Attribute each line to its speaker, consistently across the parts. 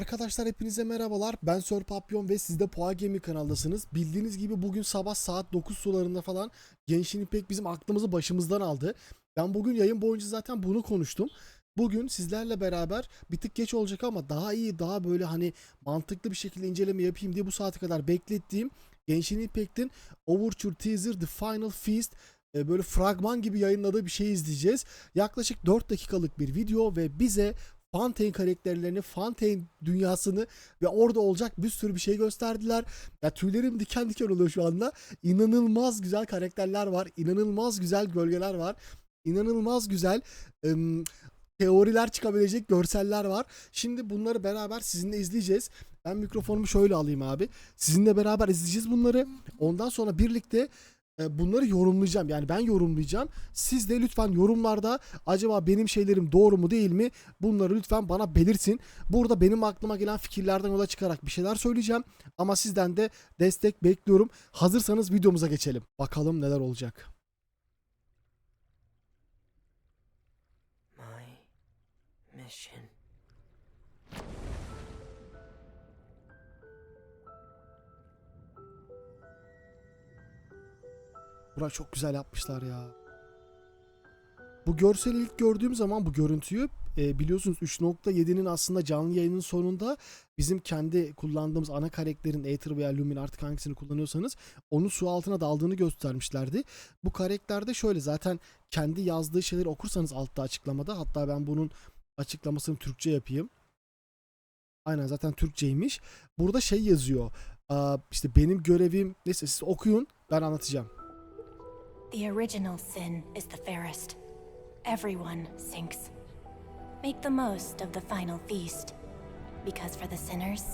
Speaker 1: Arkadaşlar hepinize merhabalar. Ben Sir Papyon ve siz de Poğa Gaming kanaldasınız. Bildiğiniz gibi bugün sabah saat 9 sularında falan Genshin Impact bizim aklımızı başımızdan aldı. Ben bugün yayın boyunca zaten bunu konuştum. Bugün sizlerle beraber bir tık geç olacak ama daha iyi, daha böyle hani mantıklı bir şekilde inceleme yapayım diye bu saate kadar beklettiğim Genshin Impact'in Overture Teaser The Final Feast e, böyle fragman gibi yayınladığı bir şey izleyeceğiz. Yaklaşık 4 dakikalık bir video ve bize Fontaine karakterlerini, Fontaine dünyasını ve orada olacak bir sürü bir şey gösterdiler. Ya tüylerim diken diken oluyor şu anda. İnanılmaz güzel karakterler var. inanılmaz güzel gölgeler var. inanılmaz güzel ım, teoriler çıkabilecek görseller var. Şimdi bunları beraber sizinle izleyeceğiz. Ben mikrofonumu şöyle alayım abi. Sizinle beraber izleyeceğiz bunları. Ondan sonra birlikte bunları yorumlayacağım. Yani ben yorumlayacağım. Siz de lütfen yorumlarda acaba benim şeylerim doğru mu değil mi? Bunları lütfen bana belirtin. Burada benim aklıma gelen fikirlerden yola çıkarak bir şeyler söyleyeceğim. Ama sizden de destek bekliyorum. Hazırsanız videomuza geçelim. Bakalım neler olacak. Burayı çok güzel yapmışlar ya. Bu görseli ilk gördüğüm zaman bu görüntüyü e, biliyorsunuz 3.7'nin aslında canlı yayının sonunda bizim kendi kullandığımız ana karakterin Aether veya Lumin artık hangisini kullanıyorsanız onu su altına daldığını göstermişlerdi. Bu karakterde şöyle zaten kendi yazdığı şeyleri okursanız altta açıklamada hatta ben bunun açıklamasını Türkçe yapayım. Aynen zaten Türkçeymiş. Burada şey yazıyor. İşte benim görevim neyse siz okuyun ben anlatacağım.
Speaker 2: The original sin is the fairest. Everyone sinks. Make the most of the final feast. Because for the sinners,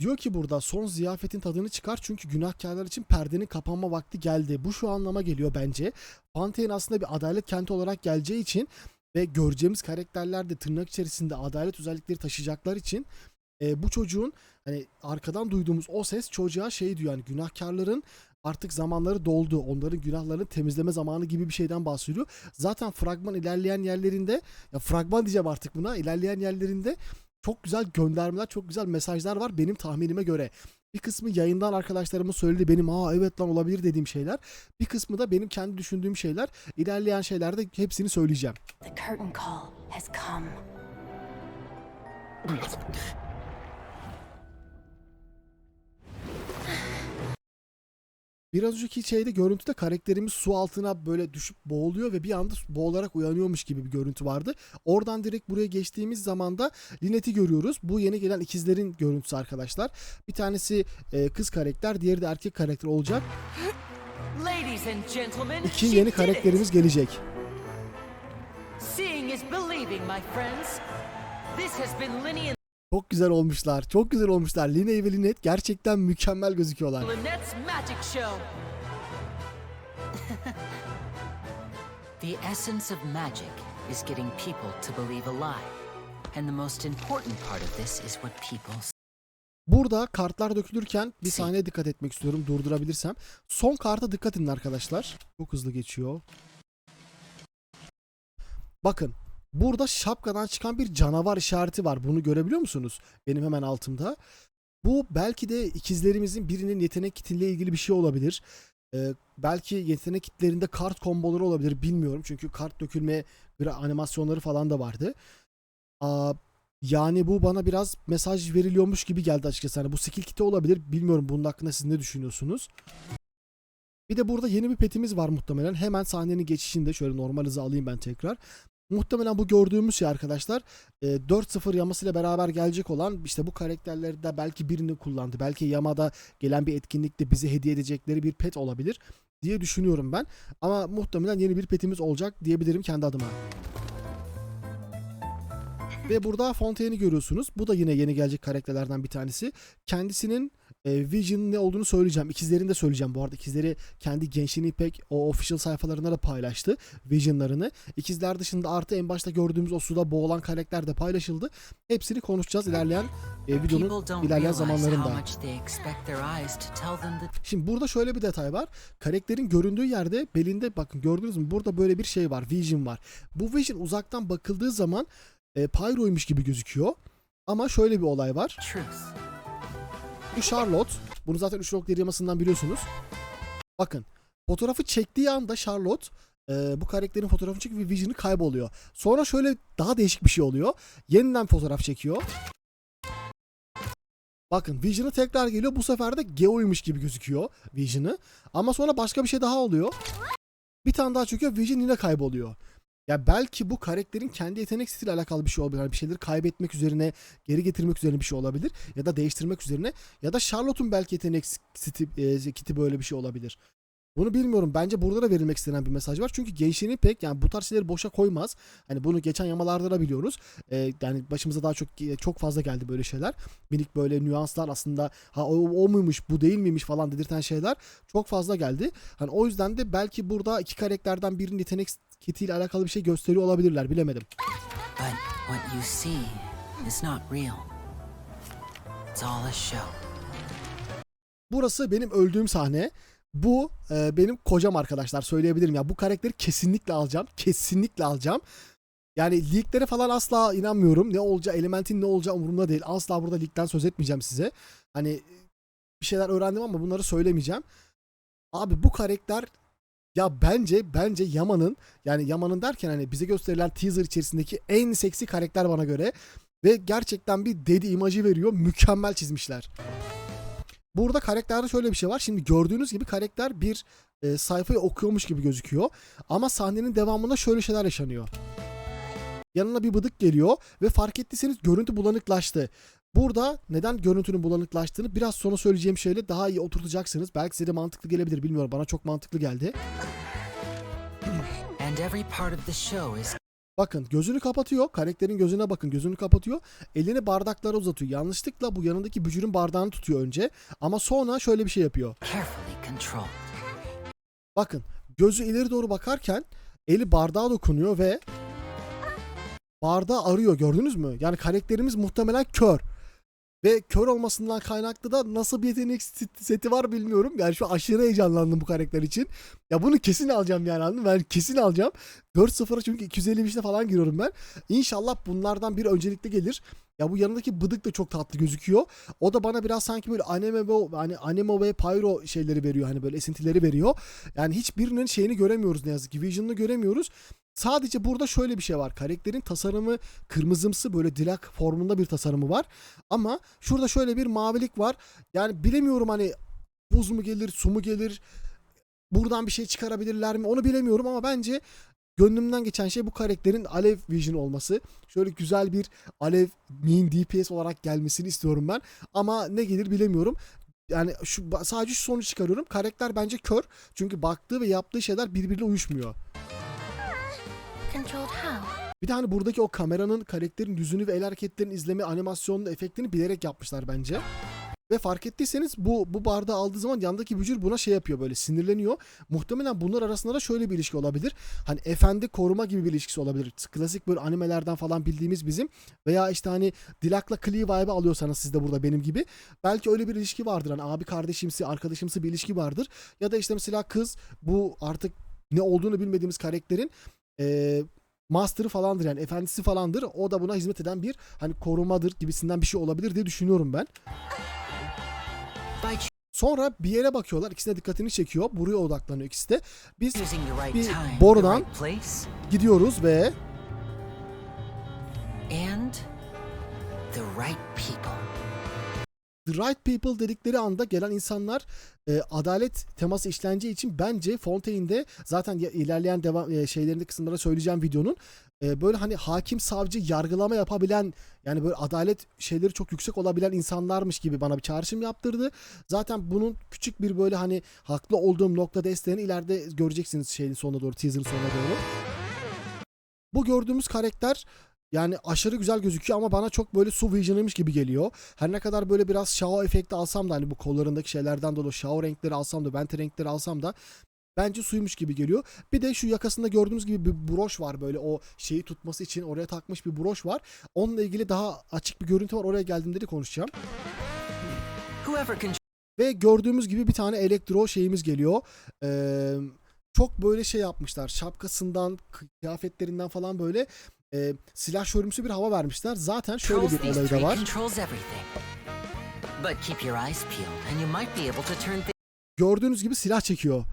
Speaker 1: Diyor ki burada son ziyafetin tadını çıkar çünkü günahkarlar için perdenin kapanma vakti geldi. Bu şu anlama geliyor bence. Fontaine aslında bir adalet kenti olarak geleceği için ve göreceğimiz karakterler de tırnak içerisinde adalet özellikleri taşıyacaklar için e, bu çocuğun hani arkadan duyduğumuz o ses çocuğa şey diyor yani günahkarların artık zamanları doldu. Onların günahlarını temizleme zamanı gibi bir şeyden bahsediyor. Zaten fragman ilerleyen yerlerinde ya fragman diyeceğim artık buna. ilerleyen yerlerinde çok güzel göndermeler, çok güzel mesajlar var benim tahminime göre. Bir kısmı yayından arkadaşlarımın söyledi benim aa evet lan olabilir dediğim şeyler. Bir kısmı da benim kendi düşündüğüm şeyler. İlerleyen şeylerde hepsini söyleyeceğim.
Speaker 2: the curtain call has come.
Speaker 1: Biraz önceki şeyde görüntüde karakterimiz su altına böyle düşüp boğuluyor ve bir anda boğularak uyanıyormuş gibi bir görüntü vardı. Oradan direkt buraya geçtiğimiz zaman da Linet'i görüyoruz. Bu yeni gelen ikizlerin görüntüsü arkadaşlar. Bir tanesi e, kız karakter, diğeri de erkek karakter olacak. İki yeni karakterimiz gelecek.
Speaker 3: Seeing is believing, my friends. This has been Linny and
Speaker 1: Çok güzel olmuşlar. Çok güzel olmuşlar. Liney ve Linet gerçekten mükemmel gözüküyorlar.
Speaker 3: Lynette's magic show.
Speaker 4: The essence of magic is getting people to believe a lie. And the most important part of this is what people
Speaker 1: Burada kartlar dökülürken bir sahneye dikkat etmek istiyorum durdurabilirsem. Son karta dikkat edin arkadaşlar. Çok hızlı geçiyor. Bakın burada şapkadan çıkan bir canavar işareti var. Bunu görebiliyor musunuz? Benim hemen altımda. Bu belki de ikizlerimizin birinin yetenek kitiyle ilgili bir şey olabilir. Ee, belki yetenek kitlerinde kart komboları olabilir bilmiyorum. Çünkü kart dökülme animasyonları falan da vardı. Aa, yani bu bana biraz mesaj veriliyormuş gibi geldi açıkçası. Hani bu skill kiti olabilir. Bilmiyorum bunun hakkında siz ne düşünüyorsunuz? Bir de burada yeni bir petimiz var muhtemelen. Hemen sahnenin geçişinde şöyle normal hızı alayım ben tekrar. Muhtemelen bu gördüğümüz şey arkadaşlar e, 4-0 yamasıyla beraber gelecek olan işte bu karakterleri de belki birini kullandı. Belki yamada gelen bir etkinlikte bize hediye edecekleri bir pet olabilir diye düşünüyorum ben. Ama muhtemelen yeni bir petimiz olacak diyebilirim kendi adıma. Ve burada Fontaine'i görüyorsunuz. Bu da yine yeni gelecek karakterlerden bir tanesi. Kendisinin e, Vision ne olduğunu söyleyeceğim. İkizlerini de söyleyeceğim. Bu arada ikizleri kendi gençliğini pek o official sayfalarında da paylaştı. Vision'larını. İkizler dışında artı en başta gördüğümüz o suda boğulan karakter de paylaşıldı. Hepsini konuşacağız ilerleyen e, videonun ilerleyen zamanlarında. Şimdi burada şöyle bir detay var. Karakterin göründüğü yerde belinde bakın gördünüz mü? Burada böyle bir şey var. Vision var. Bu Vision uzaktan bakıldığı zaman e, Pyro'ymuş gibi gözüküyor. Ama şöyle bir olay var.
Speaker 4: Truth.
Speaker 1: Bu Charlotte. Bunu zaten 3 nokta yamasından biliyorsunuz. Bakın. Fotoğrafı çektiği anda Charlotte e, bu karakterin fotoğrafını çekiyor ve Vision'ı kayboluyor. Sonra şöyle daha değişik bir şey oluyor. Yeniden fotoğraf çekiyor. Bakın Vision'ı tekrar geliyor. Bu sefer de Geo'ymuş gibi gözüküyor Vision'ı. Ama sonra başka bir şey daha oluyor. Bir tane daha çekiyor. Vision yine kayboluyor. Ya belki bu karakterin kendi yetenek stiliyle alakalı bir şey olabilir. Bir şeyleri kaybetmek üzerine, geri getirmek üzerine bir şey olabilir. Ya da değiştirmek üzerine. Ya da Charlotte'un belki yetenek siti, e, kiti böyle bir şey olabilir. Bunu bilmiyorum. Bence burada da verilmek istenen bir mesaj var. Çünkü gençliğini pek yani bu tarz şeyleri boşa koymaz. Hani bunu geçen yamalarda da biliyoruz. Ee, yani başımıza daha çok çok fazla geldi böyle şeyler. Minik böyle nüanslar aslında ha o, o muymuş bu değil miymiş falan dedirten şeyler çok fazla geldi. Hani o yüzden de belki burada iki karakterden birinin yetenek kitiyle alakalı bir şey gösteriyor olabilirler bilemedim.
Speaker 4: But what you see is not real. It's all a show.
Speaker 1: Burası benim öldüğüm sahne. Bu e, benim kocam arkadaşlar söyleyebilirim ya. Bu karakteri kesinlikle alacağım. Kesinlikle alacağım. Yani leaklere falan asla inanmıyorum. Ne olacağı, elementin ne olacağı umurumda değil. Asla burada leakten söz etmeyeceğim size. Hani bir şeyler öğrendim ama bunları söylemeyeceğim. Abi bu karakter ya bence bence Yaman'ın yani Yaman'ın derken hani bize gösterilen teaser içerisindeki en seksi karakter bana göre ve gerçekten bir dedi imajı veriyor. Mükemmel çizmişler. Burada karakterde şöyle bir şey var. Şimdi gördüğünüz gibi karakter bir e, sayfayı okuyormuş gibi gözüküyor. Ama sahnenin devamında şöyle şeyler yaşanıyor. Yanına bir bıdık geliyor ve fark ettiyseniz görüntü bulanıklaştı. Burada neden görüntünün bulanıklaştığını biraz sonra söyleyeceğim şeyle daha iyi oturtacaksınız. Belki size de mantıklı gelebilir bilmiyorum. Bana çok mantıklı geldi.
Speaker 4: And every part of the show is
Speaker 1: Bakın gözünü kapatıyor. Karakterin gözüne bakın gözünü kapatıyor. Elini bardaklara uzatıyor. Yanlışlıkla bu yanındaki bücürün bardağını tutuyor önce. Ama sonra şöyle bir şey yapıyor. Bakın gözü ileri doğru bakarken eli bardağa dokunuyor ve bardağı arıyor gördünüz mü? Yani karakterimiz muhtemelen kör. Ve kör olmasından kaynaklı da nasıl bir yetenek set- seti var bilmiyorum. Yani şu aşırı heyecanlandım bu karakter için. Ya bunu kesin alacağım yani anladın? Ben kesin alacağım. 4-0'a çünkü 255'te falan giriyorum ben. İnşallah bunlardan bir öncelikle gelir. Ya bu yanındaki bıdık da çok tatlı gözüküyor. O da bana biraz sanki böyle anime ve hani anime ve pyro şeyleri veriyor. Hani böyle esintileri veriyor. Yani hiçbirinin şeyini göremiyoruz ne yazık ki. Vision'ını göremiyoruz. Sadece burada şöyle bir şey var. Karakterin tasarımı kırmızımsı böyle dilak formunda bir tasarımı var. Ama şurada şöyle bir mavilik var. Yani bilemiyorum hani buz mu gelir, su mu gelir, buradan bir şey çıkarabilirler mi onu bilemiyorum ama bence gönlümden geçen şey bu karakterin Alev Vision olması. Şöyle güzel bir Alev main DPS olarak gelmesini istiyorum ben. Ama ne gelir bilemiyorum. Yani şu sadece şu sonucu çıkarıyorum. Karakter bence kör. Çünkü baktığı ve yaptığı şeyler birbiriyle uyuşmuyor. Bir de hani buradaki o kameranın karakterin yüzünü ve el hareketlerini izleme animasyonunu efektini bilerek yapmışlar bence. Ve fark ettiyseniz bu bu bardağı aldığı zaman yandaki bücür buna şey yapıyor böyle sinirleniyor. Muhtemelen bunlar arasında da şöyle bir ilişki olabilir. Hani efendi koruma gibi bir ilişkisi olabilir. Klasik böyle animelerden falan bildiğimiz bizim. Veya işte hani Dilak'la Klee vibe alıyorsanız siz de burada benim gibi. Belki öyle bir ilişki vardır. Hani abi kardeşimsi, arkadaşımsı bir ilişki vardır. Ya da işte mesela kız bu artık ne olduğunu bilmediğimiz karakterin eee master'ı falandır yani efendisi falandır. O da buna hizmet eden bir hani korumadır gibisinden bir şey olabilir diye düşünüyorum ben. Sonra bir yere bakıyorlar. İkisine dikkatini çekiyor. Buraya odaklanıyor ikisi de. Biz bir borudan gidiyoruz ve
Speaker 4: and the right people.
Speaker 1: The right people dedikleri anda gelen insanlar e, adalet teması işleneceği için bence Fontaine'de zaten ilerleyen devam e, şeylerinde kısımlara söyleyeceğim videonun e, böyle hani hakim savcı yargılama yapabilen yani böyle adalet şeyleri çok yüksek olabilen insanlarmış gibi bana bir çağrışım yaptırdı. Zaten bunun küçük bir böyle hani haklı olduğum nokta desteğini ileride göreceksiniz şeyin sonuna doğru teaser'ın sonuna doğru. Bu gördüğümüz karakter yani aşırı güzel gözüküyor ama bana çok böyle su vision'ıymış gibi geliyor. Her ne kadar böyle biraz Shao efekti alsam da hani bu kollarındaki şeylerden dolayı Shao renkleri alsam da Venti renkleri alsam da bence suymuş gibi geliyor. Bir de şu yakasında gördüğünüz gibi bir broş var böyle o şeyi tutması için oraya takmış bir broş var. Onunla ilgili daha açık bir görüntü var. Oraya geldiğimde de konuşacağım. Ve gördüğümüz gibi bir tane elektro şeyimiz geliyor. Ee, çok böyle şey yapmışlar. Şapkasından, kıyafetlerinden falan böyle e, silahşörümsü bir hava vermişler. Zaten şöyle bir olayı da
Speaker 4: 3
Speaker 1: var. Gördüğünüz gibi silah çekiyor.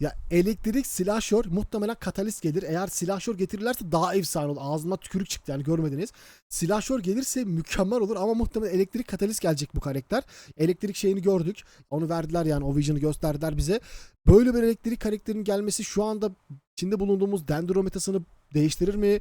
Speaker 1: Ya elektrik silahşör muhtemelen katalist gelir. Eğer silahşör getirirlerse daha efsane olur. Ağzıma tükürük çıktı yani görmediniz. Silahşör gelirse mükemmel olur ama muhtemelen elektrik katalist gelecek bu karakter. Elektrik şeyini gördük. Onu verdiler yani o vision'ı gösterdiler bize. Böyle bir elektrik karakterinin gelmesi şu anda içinde bulunduğumuz dendrometasını değiştirir mi?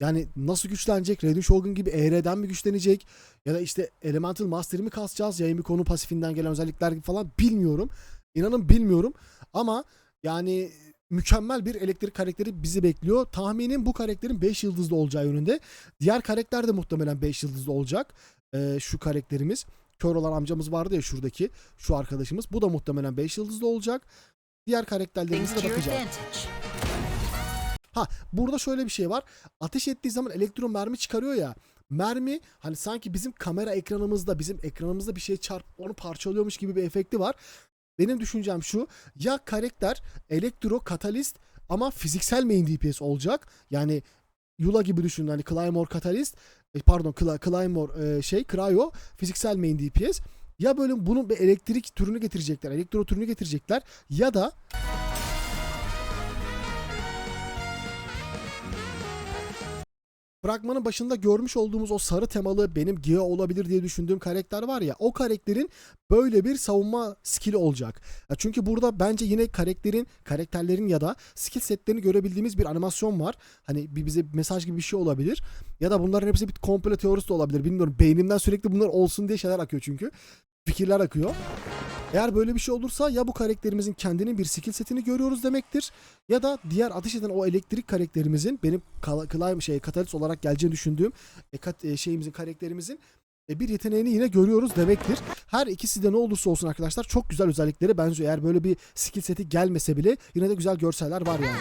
Speaker 1: Yani nasıl güçlenecek? Raiden Shogun gibi ER'den mi güçlenecek? Ya da işte Elemental Master'i mi kasacağız? Yayın bir konu pasifinden gelen özellikler gibi falan bilmiyorum. İnanın bilmiyorum. Ama yani mükemmel bir elektrik karakteri bizi bekliyor. Tahminim bu karakterin 5 yıldızlı olacağı yönünde. Diğer karakter de muhtemelen 5 yıldızlı olacak. Ee, şu karakterimiz. Kör olan amcamız vardı ya şuradaki. Şu arkadaşımız. Bu da muhtemelen 5 yıldızlı olacak. Diğer karakterlerimize de bakacağız. Ha burada şöyle bir şey var. Ateş ettiği zaman elektron mermi çıkarıyor ya. Mermi hani sanki bizim kamera ekranımızda bizim ekranımızda bir şey çarp onu parçalıyormuş gibi bir efekti var. Benim düşüncem şu. Ya karakter elektro katalist ama fiziksel main DPS olacak. Yani Yula gibi düşünün hani Claymore katalist e, pardon Cla- Claymore e, şey Cryo fiziksel main DPS ya böyle bunun bir elektrik türünü getirecekler, elektro türünü getirecekler ya da Fragmanın başında görmüş olduğumuz o sarı temalı benim Geo olabilir diye düşündüğüm karakter var ya o karakterin böyle bir savunma skill'i olacak. Ya çünkü burada bence yine karakterin karakterlerin ya da skill setlerini görebildiğimiz bir animasyon var. Hani bir bize mesaj gibi bir şey olabilir. Ya da bunların hepsi bir komplo teorisi de olabilir. Bilmiyorum. Beynimden sürekli bunlar olsun diye şeyler akıyor çünkü. Fikirler akıyor. Eğer böyle bir şey olursa ya bu karakterimizin kendinin bir skill setini görüyoruz demektir ya da diğer ateş eden o elektrik karakterimizin benim kılay şey katalist olarak geleceğini düşündüğüm e, kat, e, şeyimizin karakterimizin e, bir yeteneğini yine görüyoruz demektir. Her ikisi de ne olursa olsun arkadaşlar çok güzel özelliklere benziyor. Eğer böyle bir skill seti gelmese bile yine de güzel görseller var yani.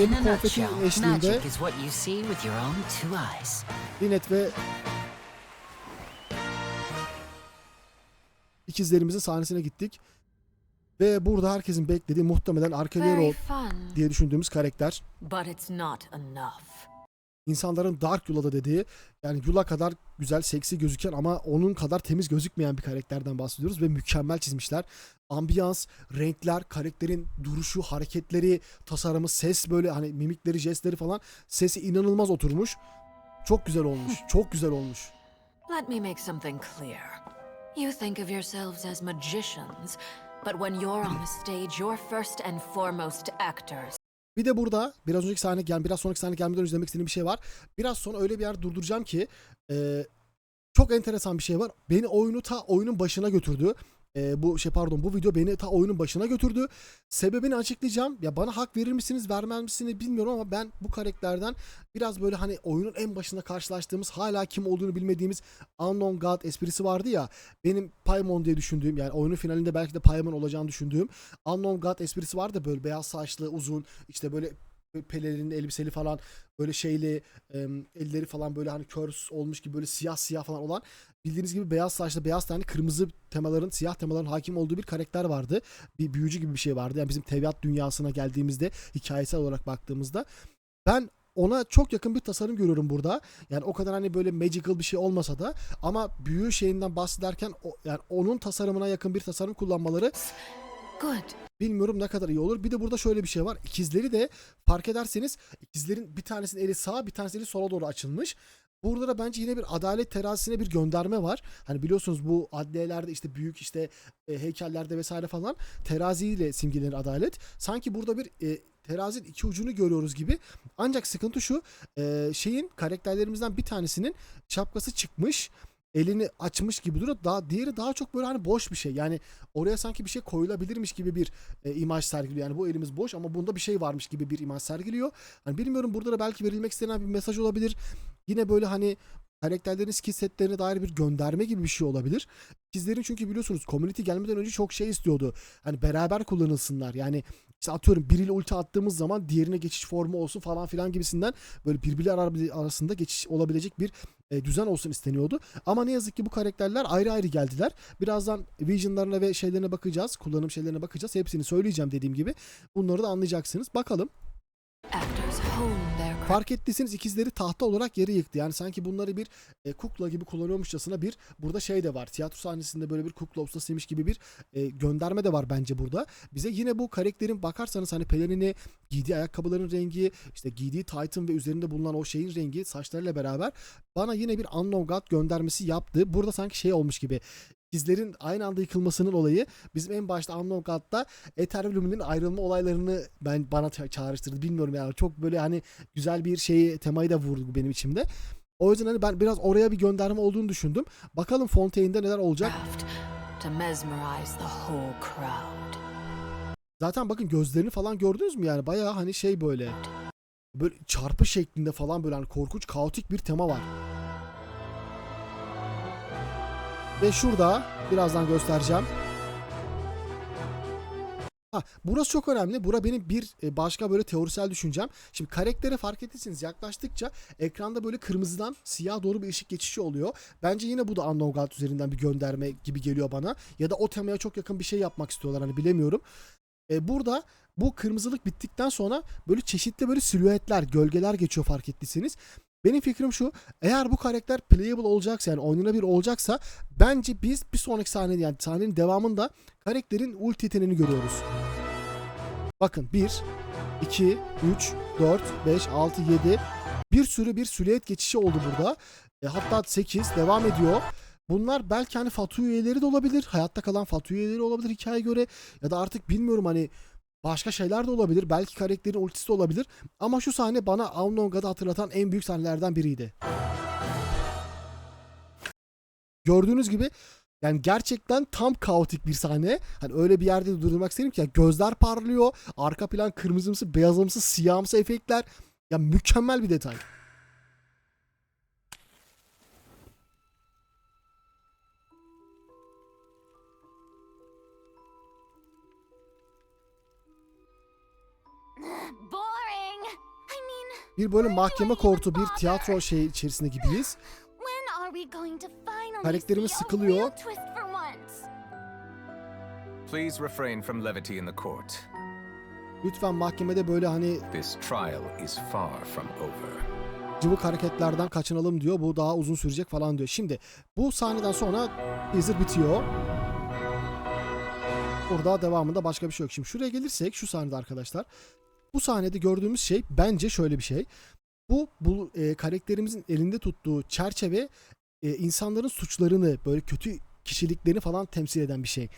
Speaker 4: A
Speaker 1: konfeti eşliğinde
Speaker 4: magic is
Speaker 1: ikizlerimizin sahnesine gittik. Ve burada herkesin beklediği muhtemelen Arkelero diye düşündüğümüz karakter.
Speaker 5: but it's not enough.
Speaker 1: insanların Dark Yula'da dediği yani Yula kadar güzel seksi gözüken ama onun kadar temiz gözükmeyen bir karakterden bahsediyoruz ve mükemmel çizmişler. Ambiyans, renkler, karakterin duruşu, hareketleri, tasarımı, ses böyle hani mimikleri, jestleri falan sesi inanılmaz oturmuş. Çok güzel olmuş. Çok güzel olmuş.
Speaker 5: Let me make something clear. You think of yourselves as magicians, but when you're on the stage, you're first and foremost actors.
Speaker 1: Bir de burada biraz önceki sahne gel biraz sonraki sahne gelmeden önce demek istediğim bir şey var. Biraz sonra öyle bir yer durduracağım ki e, çok enteresan bir şey var. Beni oyunu ta oyunun başına götürdü. E, bu şey pardon bu video beni ta oyunun başına götürdü. Sebebini açıklayacağım. Ya bana hak verir misiniz vermez misiniz bilmiyorum ama ben bu karakterden biraz böyle hani oyunun en başında karşılaştığımız hala kim olduğunu bilmediğimiz Unknown God esprisi vardı ya. Benim Paimon diye düşündüğüm yani oyunun finalinde belki de Paimon olacağını düşündüğüm Unknown God esprisi vardı böyle beyaz saçlı uzun işte böyle pelerinli elbiseli falan böyle şeyli em, elleri falan böyle hani kör olmuş gibi böyle siyah siyah falan olan bildiğiniz gibi beyaz saçlı beyaz tane kırmızı temaların siyah temaların hakim olduğu bir karakter vardı. Bir büyücü gibi bir şey vardı. Yani bizim teviat dünyasına geldiğimizde hikayesel olarak baktığımızda ben ona çok yakın bir tasarım görüyorum burada. Yani o kadar hani böyle magical bir şey olmasa da ama büyü şeyinden bahsederken o, yani onun tasarımına yakın bir tasarım kullanmaları
Speaker 5: Good.
Speaker 1: Bilmiyorum ne kadar iyi olur. Bir de burada şöyle bir şey var. İkizleri de fark ederseniz ikizlerin bir tanesinin eli sağa bir tanesinin eli sola doğru açılmış. Burada da bence yine bir adalet terazisine bir gönderme var. Hani biliyorsunuz bu adliyelerde işte büyük işte e, heykellerde vesaire falan teraziyle simgelenir adalet. Sanki burada bir e, terazinin iki ucunu görüyoruz gibi. Ancak sıkıntı şu e, şeyin karakterlerimizden bir tanesinin şapkası çıkmış elini açmış gibi duruyor. Daha diğeri daha çok böyle hani boş bir şey. Yani oraya sanki bir şey koyulabilirmiş gibi bir e, imaj sergiliyor. Yani bu elimiz boş ama bunda bir şey varmış gibi bir imaj sergiliyor. Hani bilmiyorum burada da belki verilmek istenen bir mesaj olabilir. Yine böyle hani karakterlerin skill setlerine dair bir gönderme gibi bir şey olabilir. İkizlerin çünkü biliyorsunuz community gelmeden önce çok şey istiyordu. Hani beraber kullanılsınlar. Yani işte atıyorum biriyle ulti attığımız zaman diğerine geçiş formu olsun falan filan gibisinden böyle birbirleri ara- arasında geçiş olabilecek bir e, düzen olsun isteniyordu. Ama ne yazık ki bu karakterler ayrı ayrı geldiler. Birazdan visionlarına ve şeylerine bakacağız. Kullanım şeylerine bakacağız. Hepsini söyleyeceğim dediğim gibi. Bunları da anlayacaksınız. Bakalım. Fark ettiyseniz ikizleri tahta olarak yere yıktı. Yani sanki bunları bir e, kukla gibi kullanıyormuşçasına bir burada şey de var. Tiyatro sahnesinde böyle bir kukla ustasıymış gibi bir e, gönderme de var bence burada. Bize yine bu karakterin bakarsanız hani pelerini, giydiği ayakkabıların rengi, işte giydiği Titan ve üzerinde bulunan o şeyin rengi saçlarıyla beraber bana yine bir Unknown God göndermesi yaptı. Burada sanki şey olmuş gibi. İkizlerin aynı anda yıkılmasının olayı bizim en başta Unknown Ether Lumin'in ayrılma olaylarını ben bana ça- çağrıştırdı. Bilmiyorum yani çok böyle hani güzel bir şeyi temayı da vurdu benim içimde. O yüzden hani ben biraz oraya bir gönderme olduğunu düşündüm. Bakalım Fontaine'de neler olacak. Zaten bakın gözlerini falan gördünüz mü yani bayağı hani şey böyle böyle çarpı şeklinde falan böyle hani korkunç kaotik bir tema var. Ve şurada birazdan göstereceğim. Ha, burası çok önemli. Bura benim bir e, başka böyle teorisel düşüncem. Şimdi karaktere fark ettiyseniz yaklaştıkça ekranda böyle kırmızıdan siyah doğru bir ışık geçişi oluyor. Bence yine bu da Unknown God üzerinden bir gönderme gibi geliyor bana. Ya da o temaya çok yakın bir şey yapmak istiyorlar hani bilemiyorum. E, burada bu kırmızılık bittikten sonra böyle çeşitli böyle silüetler, gölgeler geçiyor fark ettiyseniz. Benim fikrim şu. Eğer bu karakter playable olacaksa yani oynanabilir olacaksa bence biz bir sonraki sahnede yani sahnenin devamında karakterin ulti yeteneğini görüyoruz. Bakın 1, 2, 3, 4, 5, 6, 7 bir sürü bir silüet geçişi oldu burada. E, hatta 8 devam ediyor. Bunlar belki hani Fatu üyeleri de olabilir. Hayatta kalan Fatu üyeleri olabilir hikayeye göre. Ya da artık bilmiyorum hani başka şeyler de olabilir. Belki karakterin ultisi de olabilir. Ama şu sahne bana God'ı hatırlatan en büyük sahnelerden biriydi. Gördüğünüz gibi yani gerçekten tam kaotik bir sahne. Hani öyle bir yerde de durdurmak isterim ki ya gözler parlıyor. Arka plan kırmızımsı, beyazımsı, siyahımsı efektler. Ya mükemmel bir detay. Bir böyle mahkeme kortu, bir tiyatro şey içerisinde gibiyiz.
Speaker 6: when are we going to finally
Speaker 1: Karakterimiz sıkılıyor.
Speaker 6: real twist for once?
Speaker 7: Please refrain from levity in the court.
Speaker 1: Lütfen mahkemede böyle hani
Speaker 7: This trial is far from over.
Speaker 1: cıvık hareketlerden kaçınalım diyor. Bu daha uzun sürecek falan diyor. Şimdi bu sahneden sonra teaser bitiyor. Burada devamında başka bir şey yok. Şimdi şuraya gelirsek şu sahnede arkadaşlar. Bu sahnede gördüğümüz şey bence şöyle bir şey. Bu, bu e, karakterimizin elinde tuttuğu çerçeve e, insanların suçlarını böyle kötü kişiliklerini falan temsil eden bir şey.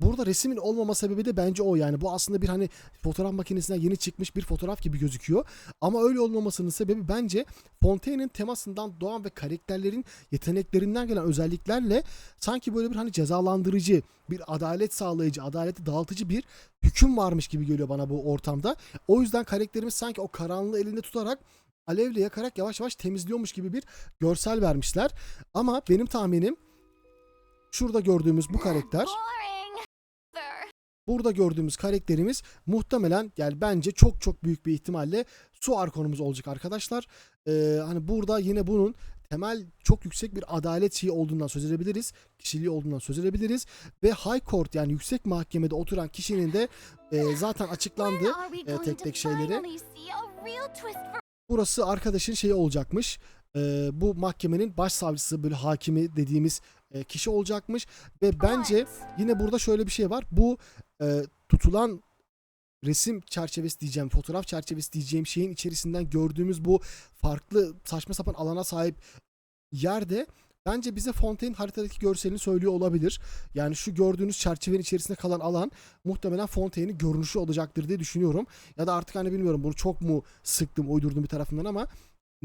Speaker 1: Burada resmin olmama sebebi de bence o yani. Bu aslında bir hani fotoğraf makinesinden yeni çıkmış bir fotoğraf gibi gözüküyor. Ama öyle olmamasının sebebi bence Fontaine'in temasından doğan ve karakterlerin yeteneklerinden gelen özelliklerle sanki böyle bir hani cezalandırıcı, bir adalet sağlayıcı, adaleti dağıtıcı bir hüküm varmış gibi geliyor bana bu ortamda. O yüzden karakterimiz sanki o karanlığı elinde tutarak alevle yakarak yavaş yavaş temizliyormuş gibi bir görsel vermişler. Ama benim tahminim şurada gördüğümüz bu karakter. Burada gördüğümüz karakterimiz muhtemelen yani bence çok çok büyük bir ihtimalle su arkonumuz olacak arkadaşlar. Ee, hani burada yine bunun temel çok yüksek bir adalet şeyi olduğundan söz edebiliriz. Kişiliği olduğundan söz edebiliriz. Ve High Court yani yüksek mahkemede oturan kişinin de e, zaten açıklandı e, tek tek şeyleri. Burası arkadaşın şeyi olacakmış. Ee, bu mahkemenin başsavcısı böyle hakimi dediğimiz e, kişi olacakmış ve bence yine burada şöyle bir şey var. Bu e, tutulan resim çerçevesi diyeceğim, fotoğraf çerçevesi diyeceğim şeyin içerisinden gördüğümüz bu farklı saçma sapan alana sahip yerde bence bize Fontaine haritadaki görselini söylüyor olabilir. Yani şu gördüğünüz çerçevenin içerisinde kalan alan muhtemelen Fontaine'in görünüşü olacaktır diye düşünüyorum. Ya da artık hani bilmiyorum bunu çok mu sıktım uydurdum bir tarafından ama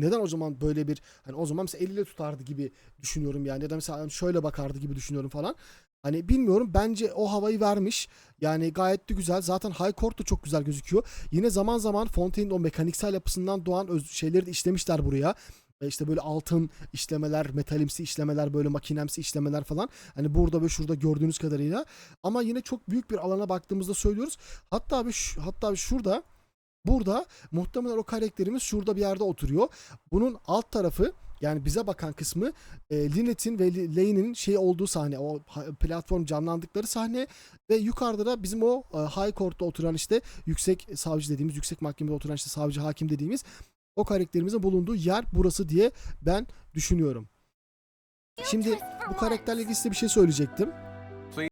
Speaker 1: neden o zaman böyle bir hani o zaman mesela eliyle tutardı gibi düşünüyorum yani ya da mesela hani şöyle bakardı gibi düşünüyorum falan. Hani bilmiyorum bence o havayı vermiş. Yani gayet de güzel. Zaten High Court da çok güzel gözüküyor. Yine zaman zaman Fontaine'in o mekaniksel yapısından doğan öz- şeyleri de işlemişler buraya. E İşte böyle altın işlemeler, metalimsi işlemeler, böyle makinemsi işlemeler falan. Hani burada ve şurada gördüğünüz kadarıyla. Ama yine çok büyük bir alana baktığımızda söylüyoruz. Hatta bir hatta bir şurada burada muhtemelen o karakterimiz şurada bir yerde oturuyor. Bunun alt tarafı yani bize bakan kısmı e, Lynette'in ve Lane'in şey olduğu sahne. O platform canlandıkları sahne ve yukarıda da bizim o e, High Court'ta oturan işte yüksek savcı dediğimiz, yüksek mahkemede oturan işte savcı hakim dediğimiz o karakterimizin bulunduğu yer burası diye ben düşünüyorum. Şimdi bu karakterle ilgili size bir şey söyleyecektim.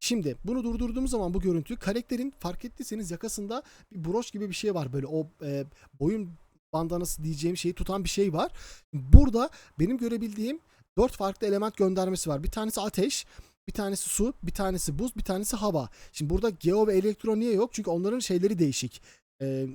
Speaker 1: Şimdi bunu durdurduğumuz zaman bu görüntüyü karakterin fark ettiyseniz yakasında bir broş gibi bir şey var böyle o e, boyun bandanası diyeceğim şeyi tutan bir şey var. Burada benim görebildiğim dört farklı element göndermesi var. Bir tanesi ateş, bir tanesi su, bir tanesi buz, bir tanesi hava. Şimdi burada geo ve elektro niye yok? Çünkü onların şeyleri değişik. E,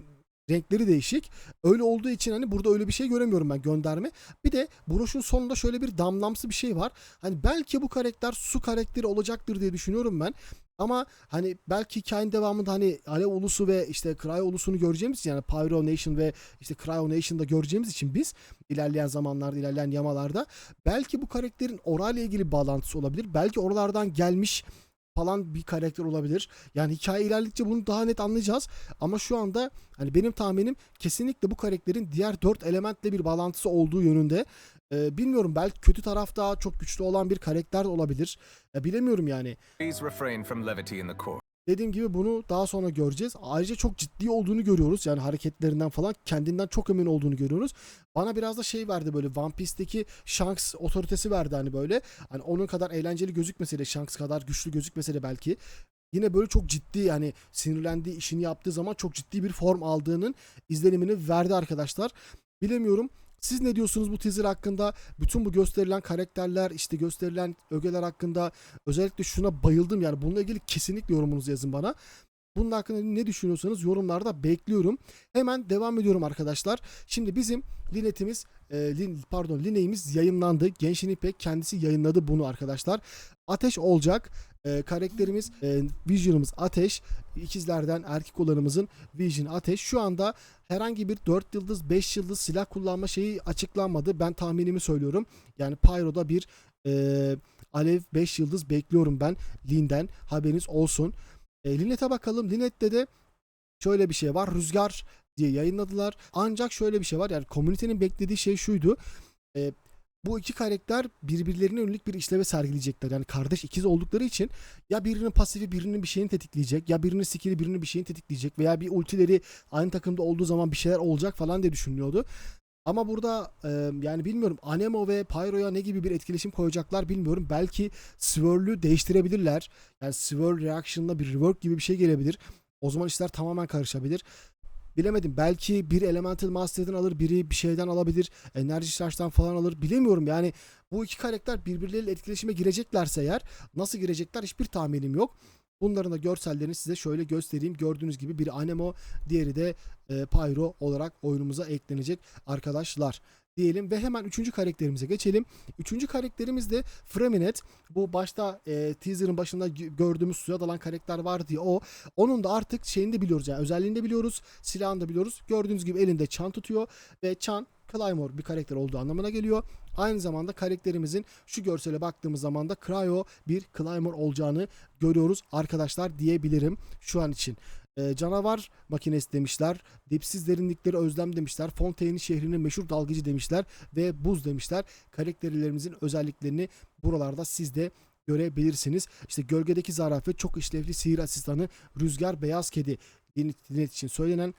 Speaker 1: renkleri değişik. Öyle olduğu için hani burada öyle bir şey göremiyorum ben gönderme. Bir de broşun sonunda şöyle bir damlamsı bir şey var. Hani belki bu karakter su karakteri olacaktır diye düşünüyorum ben. Ama hani belki hikayenin devamında hani Alev ulusu ve işte Cryo ulusunu göreceğimiz için yani Pyro Nation ve işte Cryo Nation'da göreceğimiz için biz ilerleyen zamanlarda ilerleyen yamalarda belki bu karakterin orayla ilgili bağlantısı olabilir. Belki oralardan gelmiş falan bir karakter olabilir. Yani hikaye ilerledikçe bunu daha net anlayacağız. Ama şu anda hani benim tahminim kesinlikle bu karakterin diğer dört elementle bir bağlantısı olduğu yönünde. Ee, bilmiyorum belki kötü tarafta çok güçlü olan bir karakter olabilir. Ya bilemiyorum yani. Dediğim gibi bunu daha sonra göreceğiz. Ayrıca çok ciddi olduğunu görüyoruz. Yani hareketlerinden falan kendinden çok emin olduğunu görüyoruz. Bana biraz da şey verdi böyle One Piece'teki Shanks otoritesi verdi hani böyle. Hani onun kadar eğlenceli gözükmese de Shanks kadar güçlü gözükmese de belki. Yine böyle çok ciddi yani sinirlendiği işini yaptığı zaman çok ciddi bir form aldığının izlenimini verdi arkadaşlar. Bilemiyorum. Siz ne diyorsunuz bu teaser hakkında? Bütün bu gösterilen karakterler, işte gösterilen ögeler hakkında özellikle şuna bayıldım yani bununla ilgili kesinlikle yorumunuzu yazın bana. Bunun hakkında ne düşünüyorsanız yorumlarda bekliyorum. Hemen devam ediyorum arkadaşlar. Şimdi bizim Linet'imiz, e, lin, pardon Line'imiz yayınlandı. Genshin İpek kendisi yayınladı bunu arkadaşlar. Ateş olacak. E, karakterimiz e, Vision'ımız Ateş. İkizlerden erkek olanımızın Vision Ateş. Şu anda herhangi bir 4 yıldız 5 yıldız silah kullanma şeyi açıklanmadı. Ben tahminimi söylüyorum. Yani Pyro'da bir e, Alev 5 yıldız bekliyorum ben Lin'den. Haberiniz olsun. E, Linet'e bakalım. Linet'te de şöyle bir şey var. Rüzgar diye yayınladılar. Ancak şöyle bir şey var. Yani komünitenin beklediği şey şuydu. E, bu iki karakter birbirlerine yönelik bir işleve sergileyecekler. Yani kardeş ikiz oldukları için ya birinin pasifi birinin bir şeyini tetikleyecek ya birinin skill'i birinin bir şeyini tetikleyecek veya bir ultileri aynı takımda olduğu zaman bir şeyler olacak falan diye düşünülüyordu. Ama burada e, yani bilmiyorum Anemo ve Pyro'ya ne gibi bir etkileşim koyacaklar bilmiyorum. Belki Swirl'ü değiştirebilirler. Yani Swirl Reaction'la bir rework gibi bir şey gelebilir. O zaman işler tamamen karışabilir. Bilemedim. Belki bir Elemental Master'dan alır, biri bir şeyden alabilir. Enerji Charge'dan falan alır. Bilemiyorum. Yani bu iki karakter birbirleriyle etkileşime gireceklerse eğer nasıl girecekler hiçbir tahminim yok. Bunların da görsellerini size şöyle göstereyim. Gördüğünüz gibi biri Anemo, diğeri de e, Pyro olarak oyunumuza eklenecek arkadaşlar diyelim ve hemen üçüncü karakterimize geçelim. Üçüncü karakterimiz de Freminet. Bu başta e, teaser'ın başında gö- gördüğümüz suya dalan karakter var diye o. Onun da artık şeyini de biliyoruz yani özelliğini de biliyoruz. Silahını da biliyoruz. Gördüğünüz gibi elinde çan tutuyor ve çan Claymore bir karakter olduğu anlamına geliyor. Aynı zamanda karakterimizin şu görsele baktığımız zaman da Cryo bir Claymore olacağını görüyoruz arkadaşlar diyebilirim şu an için. Ee, canavar makinesi demişler. Dipsiz derinlikleri özlem demişler. Fontaine şehrinin meşhur dalgıcı demişler. Ve buz demişler. Karakterlerimizin özelliklerini buralarda siz de görebilirsiniz. İşte gölgedeki zarafet çok işlevli sihir asistanı Rüzgar Beyaz Kedi için söylenen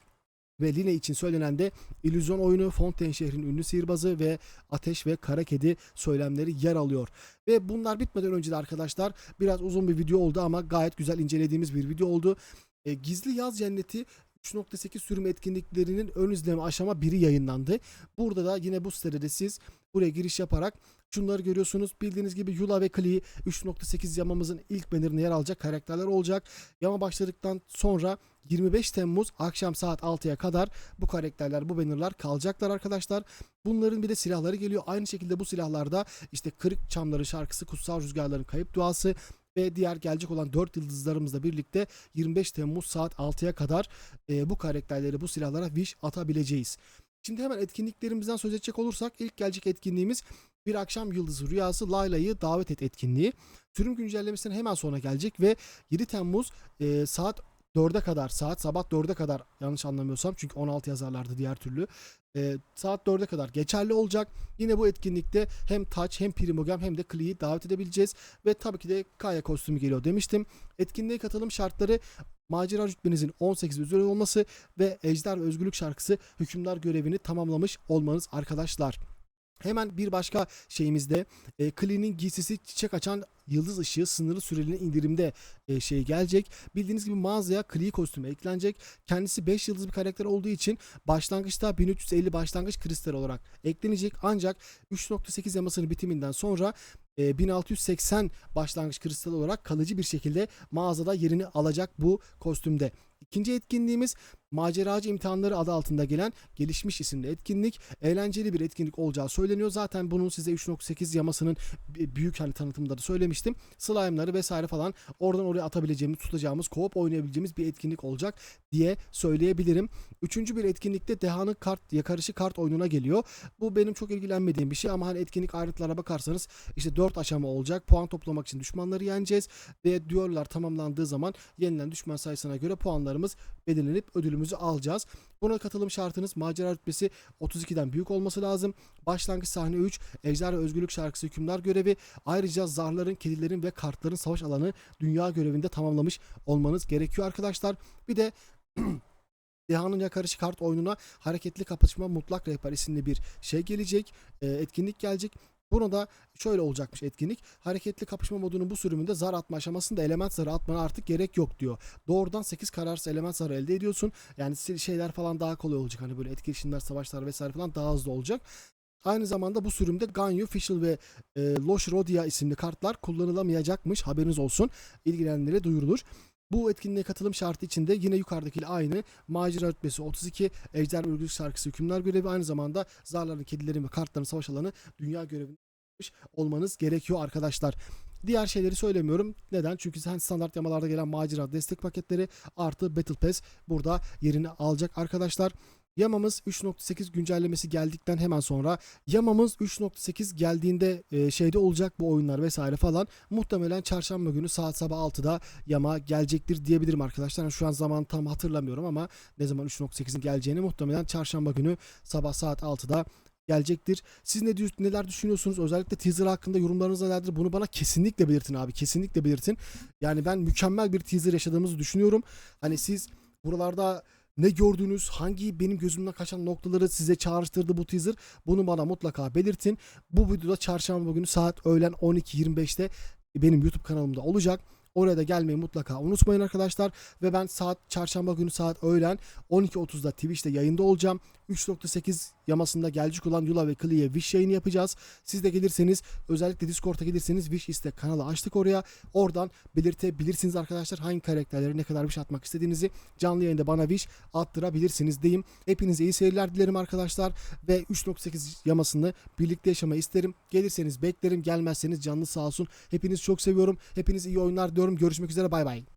Speaker 1: ve Line için söylenen de illüzyon oyunu Fontaine şehrinin ünlü sihirbazı ve ateş ve kara kedi söylemleri yer alıyor. Ve bunlar bitmeden önce de arkadaşlar biraz uzun bir video oldu ama gayet güzel incelediğimiz bir video oldu. E, Gizli Yaz Cenneti 3.8 sürüm etkinliklerinin ön izleme aşama 1'i yayınlandı. Burada da yine bu sitede de siz buraya giriş yaparak şunları görüyorsunuz. Bildiğiniz gibi Yula ve Klee 3.8 yamamızın ilk bannerine yer alacak karakterler olacak. Yama başladıktan sonra 25 Temmuz akşam saat 6'ya kadar bu karakterler, bu bannerlar kalacaklar arkadaşlar. Bunların bir de silahları geliyor. Aynı şekilde bu silahlarda işte Kırık Çamları şarkısı, Kutsal Rüzgarların Kayıp Duası ve diğer gelecek olan 4 yıldızlarımızla birlikte 25 Temmuz saat 6'ya kadar e, bu karakterleri, bu silahlara wish atabileceğiz. Şimdi hemen etkinliklerimizden söz edecek olursak ilk gelecek etkinliğimiz bir akşam yıldızı rüyası Layla'yı davet et etkinliği. Sürüm güncellemesinden hemen sonra gelecek ve 7 Temmuz e, saat 4'e kadar saat sabah 4'e kadar yanlış anlamıyorsam çünkü 16 yazarlardı diğer türlü. Ee, saat 4'e kadar geçerli olacak. Yine bu etkinlikte hem Touch hem Primogam hem de Klee'yi davet edebileceğiz. Ve tabii ki de Kaya kostümü geliyor demiştim. Etkinliğe katılım şartları macera rütbenizin 18 üzeri olması ve Ejder ve Özgürlük şarkısı hükümdar görevini tamamlamış olmanız arkadaşlar. Hemen bir başka şeyimizde e, Klee'nin giysisi çiçek açan yıldız ışığı sınırlı süreli indirimde e, şey gelecek. Bildiğiniz gibi mağazaya Klee kostümü eklenecek. Kendisi 5 yıldız bir karakter olduğu için başlangıçta 1350 başlangıç kristal olarak eklenecek. Ancak 3.8 yamasının bitiminden sonra e, 1680 başlangıç kristal olarak kalıcı bir şekilde mağazada yerini alacak bu kostümde. İkinci etkinliğimiz Maceracı imtihanları adı altında gelen gelişmiş isimli etkinlik. Eğlenceli bir etkinlik olacağı söyleniyor. Zaten bunun size 3.8 yamasının büyük hani tanıtımında da söylemiştim. Slime'ları vesaire falan oradan oraya atabileceğimiz, tutacağımız, co-op oynayabileceğimiz bir etkinlik olacak diye söyleyebilirim. Üçüncü bir etkinlikte Deha'nın kart yakarışı kart oyununa geliyor. Bu benim çok ilgilenmediğim bir şey ama hani etkinlik ayrıntılara bakarsanız işte 4 aşama olacak. Puan toplamak için düşmanları yeneceğiz ve duel'lar tamamlandığı zaman yenilen düşman sayısına göre puanlarımız belirlenip ödülümüzü alacağız. Buna katılım şartınız macera rütbesi 32'den büyük olması lazım. Başlangıç sahne 3, Ejder Özgürlük şarkısı hükümdar görevi. Ayrıca zarların, kedilerin ve kartların savaş alanı dünya görevinde tamamlamış olmanız gerekiyor arkadaşlar. Bir de Deha'nın yakarışı kart oyununa hareketli kapışma mutlak rehber isimli bir şey gelecek. e, etkinlik gelecek. Buna da şöyle olacakmış etkinlik. Hareketli kapışma modunun bu sürümünde zar atma aşamasında element zarı atmana artık gerek yok diyor. Doğrudan 8 kararsız element zarı elde ediyorsun. Yani şeyler falan daha kolay olacak. Hani böyle etkileşimler, savaşlar vesaire falan daha hızlı olacak. Aynı zamanda bu sürümde Ganyu, Fischl ve e, Loş Rodia isimli kartlar kullanılamayacakmış. Haberiniz olsun. İlgilenenlere duyurulur. Bu etkinliğe katılım şartı içinde yine yukarıdakiyle aynı macera rütbesi 32, Ejder Örgülük şarkısı hükümler görevi aynı zamanda zarların, kedilerin ve kartların savaş alanı dünya görevini olmanız gerekiyor arkadaşlar. Diğer şeyleri söylemiyorum. Neden? Çünkü sen standart yamalarda gelen macera destek paketleri artı Battle Pass burada yerini alacak arkadaşlar. Yamamız 3.8 güncellemesi geldikten hemen sonra Yamamız 3.8 geldiğinde e, şeyde olacak bu oyunlar vesaire falan. Muhtemelen çarşamba günü saat sabah 6'da Yama gelecektir diyebilirim arkadaşlar. Yani şu an zaman tam hatırlamıyorum ama ne zaman 3.8'in geleceğini muhtemelen çarşamba günü sabah saat 6'da gelecektir. Siz ne diyor- neler düşünüyorsunuz? Özellikle teaser hakkında yorumlarınız nelerdir? Bunu bana kesinlikle belirtin abi. Kesinlikle belirtin. Yani ben mükemmel bir teaser yaşadığımızı düşünüyorum. Hani siz buralarda ne gördünüz? Hangi benim gözümden kaçan noktaları size çağrıştırdı bu teaser? Bunu bana mutlaka belirtin. Bu videoda çarşamba günü saat öğlen 12.25'te benim YouTube kanalımda olacak. Oraya da gelmeyi mutlaka unutmayın arkadaşlar. Ve ben saat çarşamba günü saat öğlen 12.30'da Twitch'te yayında olacağım. 3.8 yamasında gelecek olan Yula ve Klee'ye Wish yayını yapacağız. Siz de gelirseniz özellikle Discord'a gelirseniz Wish istek kanalı açtık oraya. Oradan belirtebilirsiniz arkadaşlar hangi karakterlere ne kadar Wish atmak istediğinizi canlı yayında bana Wish attırabilirsiniz diyeyim. Hepinize iyi seyirler dilerim arkadaşlar ve 3.8 yamasını birlikte yaşamayı isterim. Gelirseniz beklerim gelmezseniz canlı sağ olsun. Hepinizi çok seviyorum. Hepiniz iyi oyunlar diyorum. Görüşmek üzere bay bay.